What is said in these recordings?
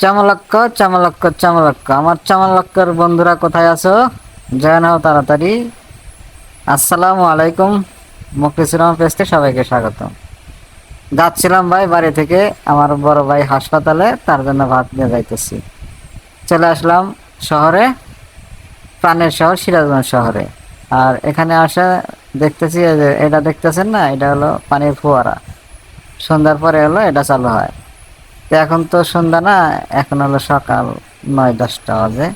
চামলক্ক চামলক্ক চামলক্ক। আমার চামলক্কর বন্ধুরা কোথায় আছো? জয় নাও তাড়াতাড়ি। আসসালামু আলাইকুম। মুক্তিসুরাম পেস্টে সবাইকে স্বাগত যাচ্ছিলাম ভাই বাড়ি থেকে, আমার বড় ভাই হাসপাতালে, তার জন্য ভাত নিয়ে যাইতেছি। চলে আসলাম শহরে, প্রাণের শহর, সিরাজগঞ্জ শহরে। আর এখানে আসা দেখতেছি এটা দেখতেছেন না, এটা হলো পানির ফোয়ারা। সন্ধ্যার পরে হলো এটা চালু হয়। এখন তো সন্ধ্যা না, এখন হলো সকাল নয় দশটা বাজে।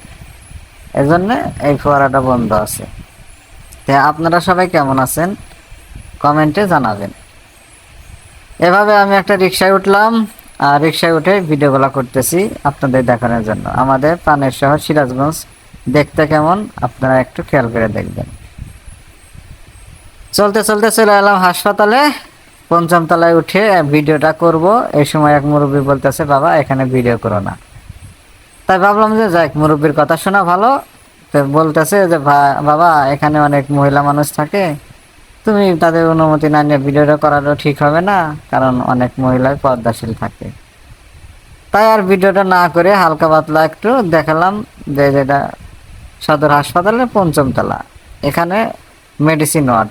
এজন্য এই ফোয়ারাটা বন্ধ আছে। তো আপনারা সবাই কেমন আছেন? কমেন্টে জানাবেন। এভাবে আমি একটা রিক্সায় উঠলাম, আর রিক্সায় উঠে ভিডিওগুলো করতেছি আপনাদের দেখানোর জন্য। আমাদের প্রাণের শহর সিরাজগঞ্জ, দেখতে কেমন? আপনারা একটু খেয়াল করে দেখবেন। চলতে চলতে চলে এলাম হাসপাতালে। পঞ্চম তলায় উঠে ভিডিওটা করব। এই সময় এক মুরব্বী বলতেছে, বাবা, এখানে ভিডিও করো না। তাই ভাবলাম যে, যাক, মুরব্বীর কথা শোনা ভালো। তো বলতেছে যে বাবা, এখানে অনেক মহিলা মানুষ থাকে। তুমি তাদের অনুমতি না নিয়ে ভিডিওটা করারও ঠিক হবে না, কারণ অনেক মহিলাই পর্দাশীল থাকে। তাই আর ভিডিওটা না করে হালকা পাতলা একটু দেখালাম যে, যেটা সদর হাসপাতালের পঞ্চম তলা এখানে মেডিসিন ওয়ার্ড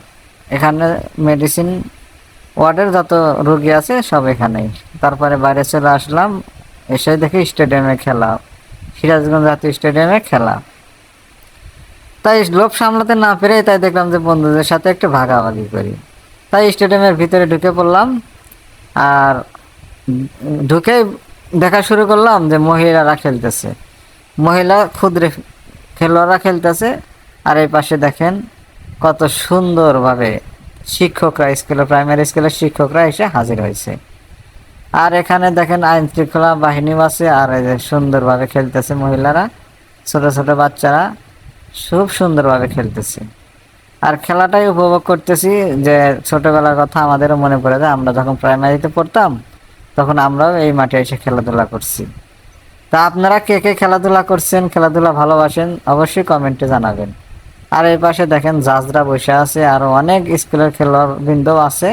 এখানে মেডিসিন ওয়ার্ডের যত রোগী আছে সব এখানেই। তারপরে বাইরে চলে আসলাম, এসে দেখি স্টেডিয়ামে খেলা। সিরাজগঞ্জ জাতীয় স্টেডিয়ামে খেলা। তাই লোভ সামলাতে না পেরে তাই দেখলাম যে বন্ধুদের সাথে একটু ভাগাভাগি করি। তাই স্টেডিয়ামের ভিতরে ঢুকে পড়লাম আর ঢুকে দেখা শুরু করলাম যে মহিলারা খেলতেছে। মহিলা ক্ষুদ্র খেলোয়াড়রা খেলতেছে আর এই পাশে দেখেন কত সুন্দরভাবে শিক্ষকরা, স্কুলে প্রাইমারি স্কুলের শিক্ষকরা এসে হাজির হয়েছে। আর এখানে দেখেন আইন শৃঙ্খলা বাহিনীও আছে, আর এই যে সুন্দরভাবে খেলতেছে মহিলারা, ছোট ছোট বাচ্চারা, খুব সুন্দরভাবে খেলতেছে। আর খেলাটাই উপভোগ করতেছি যে ছোটবেলার কথা আমাদেরও মনে পড়ে যায়, আমরা যখন প্রাইমারিতে পড়তাম, তখন আমরাও এই মাঠে এসে খেলাধুলা করছি। তা আপনারা কে কে খেলাধুলা করছেন, খেলাধুলা ভালোবাসেন, অবশ্যই কমেন্টে জানাবেন। আর এই পাশে দেখেন জাজরা বসে আছে আরও অনেক স্কুলের খেলোয়াড় বৃন্দ আছে।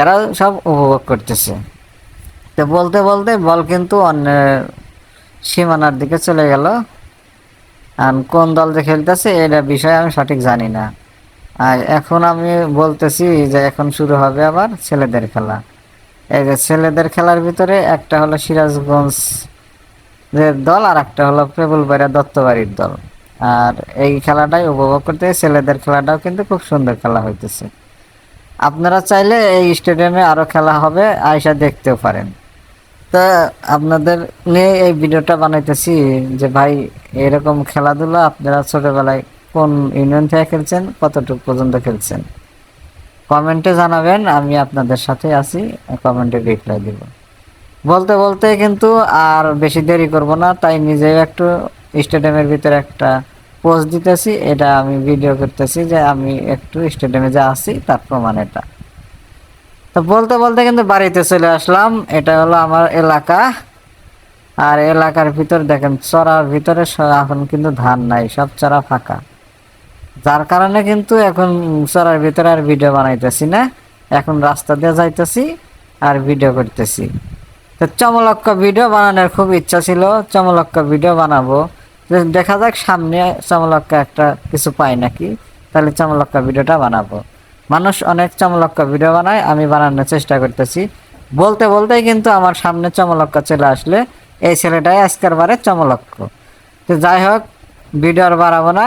এরা সব উপভোগ করতেছে। তো বলতে বলতে বল কিন্তু অন্য সীমানার দিকে চলে গেল। আর কোন দল যে খেলতেছে, এটা বিষয়ে আমি সঠিক জানি না। আর এখন আমি বলতেছি যে এখন শুরু হবে আবার ছেলেদের খেলা। এই যে ছেলেদের খেলার ভিতরে একটা হলো সিরাজগঞ্জ দল আর একটা হলো পেবুলবাড়িয়া দত্তবাড়ির দল। আর এই খেলাটাই উপভোগ করতে ছেলেদের খেলাটাও কিন্তু খুব সুন্দর খেলা হইতেছে। আপনারা চাইলে এই স্টেডিয়ামে আরও খেলা হবে আয়সা দেখতেও পারেন। তা আপনাদের নিয়ে এই ভিডিওটা বানাইতেছি যে, ভাই, এরকম খেলাধুলা আপনারা ছোটোবেলায় কোন ইউনিয়ন থেকে খেলছেন, কতটুকু পর্যন্ত খেলছেন? কমেন্টে জানাবেন, আমি আপনাদের সাথে আছি, কমেন্টে রিপ্লাই দিব। বলতে বলতে কিন্তু আর বেশি দেরি করব না, তাই নিজেও একটু স্টেডিয়ামের ভিতরে একটা পোস্ট দিতেছি, এটা আমি ভিডিও করতেছি যে আমি একটু স্টেডিয়ামে যা আসি তার প্রমাণ এটা। তো বলতে বলতে কিন্তু বাড়িতে চলে আসলাম, এটা হলো আমার এলাকা। আর এলাকার ভিতর দেখেন, চড়ার ভিতরে এখন কিন্তু ধান নাই, সব চড়া ফাঁকা। যার কারণে কিন্তু এখন চড়ার ভিতরে আর ভিডিও বানাইতেছি না। এখন রাস্তা দিয়ে যাইতেছি আর ভিডিও করতেছি। তো চমলক্ক ভিডিও বানানোর খুব ইচ্ছা ছিল, চমলক্ক ভিডিও বানাবো। দেখা যাক সামনে চমলক্কা একটা কিছু পাই নাকি। তাহলে চমলক্কা ভিডিওটা বানাবো। মানুষ অনেক চমলক্কা ভিডিও বানায়, আমি বানানোর চেষ্টা করতেছি। বলতে বলতেই কিন্তু আমার সামনে চমলক্কা চলে আসলে এই ছেলেটাই আজকের বারে চমলক্ষ তো যাই হোক, ভিডিও আর বাড়াবো না।